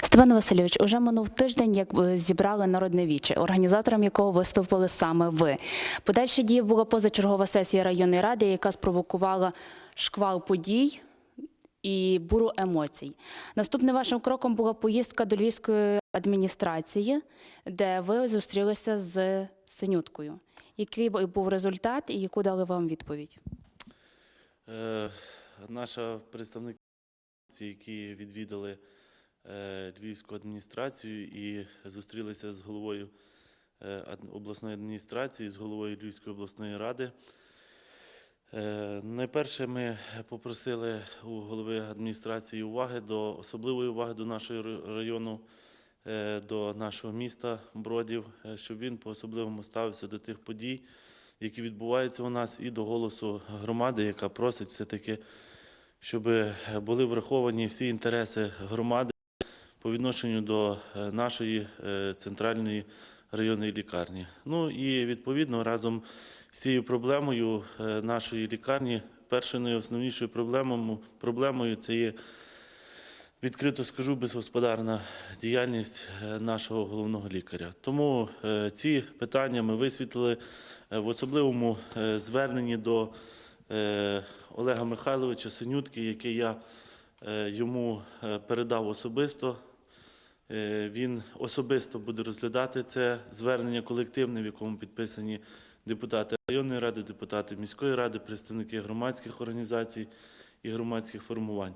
Степан Васильович, уже минув тиждень, як е, зібрали народне віче, організатором якого виступили саме ви. Подальші дії була позачергова сесія районної ради, яка спровокувала шквал подій і буру емоцій. Наступним вашим кроком була поїздка до Львівської адміністрації, де ви зустрілися з Синюткою. Який був результат і яку дали вам відповідь? Е, Наша представники, які відвідали е, Львівську адміністрацію і зустрілися з головою е, обласної адміністрації, з головою Львівської обласної ради. Е, Найперше ми попросили у голови адміністрації уваги до особливої уваги до нашого району, до нашого міста Бродів, е, щоб він по-особливому ставився до тих подій, які відбуваються у нас, і до голосу громади, яка просить все-таки, щоб були враховані всі інтереси громади по відношенню до е, нашої е, центральної районної лікарні. Ну і відповідно разом з цією проблемою е, нашої лікарні, першою найосновнішою проблемою, проблемою це є. Відкрито скажу безгосподарна діяльність е, нашого головного лікаря. Тому е, ці питання ми висвітлили е, в особливому зверненні до Олега Михайловича Синютки, яке я йому передав особисто. Він особисто буде розглядати це звернення колективне, в якому підписані депутати районної ради, депутати міської ради, представники громадських організацій і громадських формувань.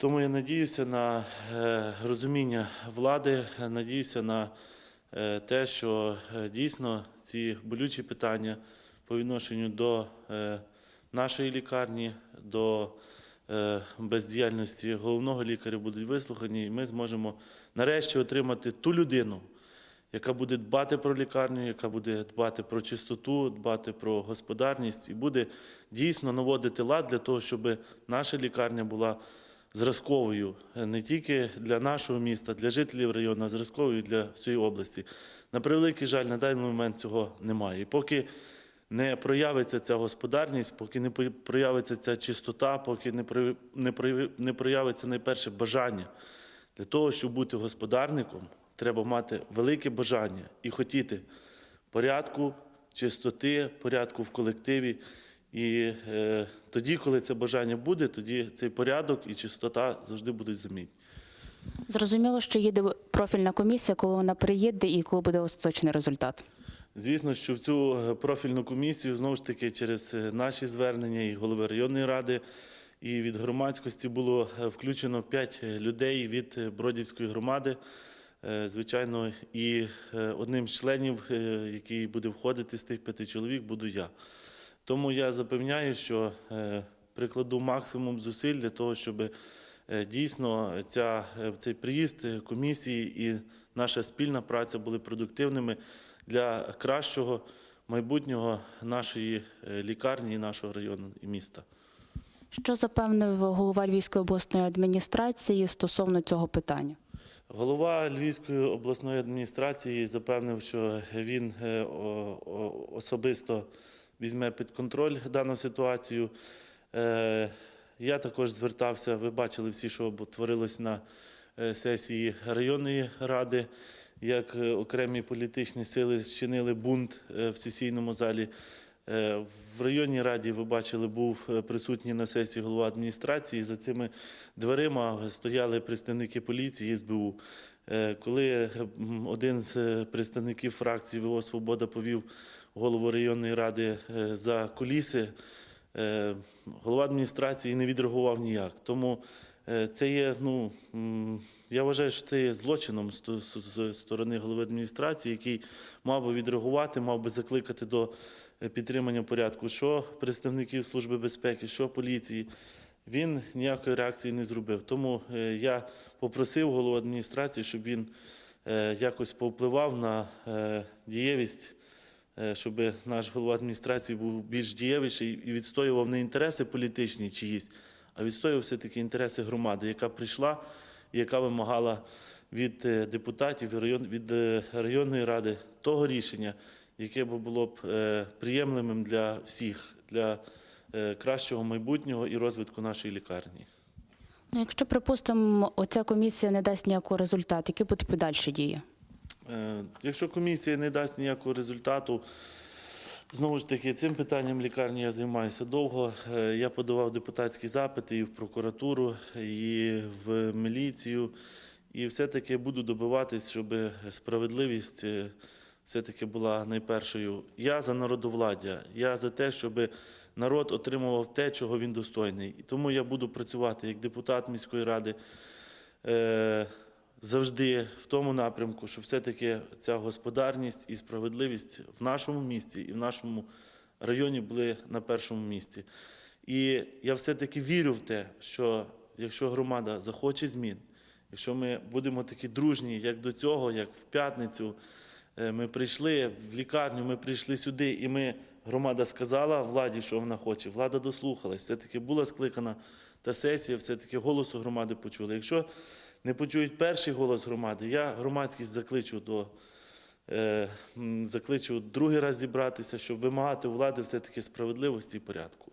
Тому я надіюся на е, розуміння влади, надіюся на е, те, що е, дійсно ці болючі питання по відношенню до нашої лікарні, до бездіяльності головного лікаря будуть вислухані, і ми зможемо нарешті отримати ту людину, яка буде дбати про лікарню, яка буде дбати про чистоту, дбати про господарність і буде дійсно наводити лад для того, щоб наша лікарня була зразковою е, не тільки для нашого міста, для жителів району, а зразковою для всієї області. На превеликий жаль, на даний момент цього немає. І поки не проявиться ця господарність, поки не проявиться ця чистота, поки не не проявиться найперше бажання для того, щоб бути господарником, треба мати велике бажання і хотіти порядку, чистоти, порядку в колективі. І е, тоді, коли це бажання буде, тоді цей порядок і чистота завжди будуть замітні. Зрозуміло, що їде профільна комісія, коли вона приїде і коли буде остаточний результат. Звісно, що в цю е, профільну комісію знову ж таки через е, наші звернення і голови районної ради, і від громадськості було е, включено п'ять людей від Бродівської громади. Звичайно, і одним з членів, який буде входити з тих п'яти чоловік, буду я. Тому я запевняю, що е, прикладу максимум зусиль для того, щоб е, дійсно ця, е, цей приїзд комісії і наша спільна праця були продуктивними для кращого майбутнього нашої лікарні, і нашого району і міста. Що запевнив голова Львівської обласної адміністрації стосовно цього питання? Голова Львівської обласної адміністрації запевнив, що він особисто візьме під контроль дану ситуацію. Е, Я також звертався, ви бачили всі, що творилось на е, сесії районної ради, як е, окремі політичні сили зчинили бунт в сесійному залі. В районній раді ви бачили, був присутній на сесії голова адміністрації. За цими дверима стояли представники поліції СБУ. Коли один з представників фракції ВО Свобода повів голову районної ради е, за куліси, е, голова адміністрації не відреагував ніяк. Тому е, це є, ну я вважаю, що це є злочином з то- з- з сторони голови адміністрації, який мав би відреагувати, мав би закликати до підтримання порядку, що представників Служби безпеки, що поліції. Він ніякої реакції не зробив. Тому я попросив голову адміністрації, щоб він якось повпливав на дієвість, щоб наш голова адміністрації був більш дієвіший і відстоював не інтереси політичні чиїсь, а відстоював все-таки інтереси громади, яка прийшла і яка вимагала від е, депутатів від е, районної ради того рішення, яке було б е, приємним для всіх, для е, кращого майбутнього і розвитку нашої лікарні. Ну, якщо, припустимо, оця комісія не дасть ніякого результату, які будуть подальші дії? Е, Якщо комісія не дасть ніякого результату, знову ж таки, цим питанням лікарні я займаюся довго. Е, Я подавав депутатські запити і в прокуратуру, і в міліцію. І все-таки буду добиватись, щоб справедливість е, все-таки була найпершою. Я за народовладдя, я за те, щоб народ отримував те, чого він достойний. І тому я буду працювати як депутат міської ради. Завжди в тому напрямку, щоб все-таки ця господарність і справедливість в нашому місті і в нашому районі були на першому місці. І я все-таки вірю в те, що якщо громада захоче змін, якщо ми будемо такі дружні, як до цього, як в п'ятницю, е, ми прийшли в лікарню, ми прийшли сюди, і ми, громада сказала владі, що вона хоче, влада дослухалась, все-таки була скликана та сесія, все-таки голосу громади почули. Якщо не почують перший голос громади, я громадськість закличу до е, закличу другий раз зібратися, щоб вимагати влади все-таки справедливості і порядку.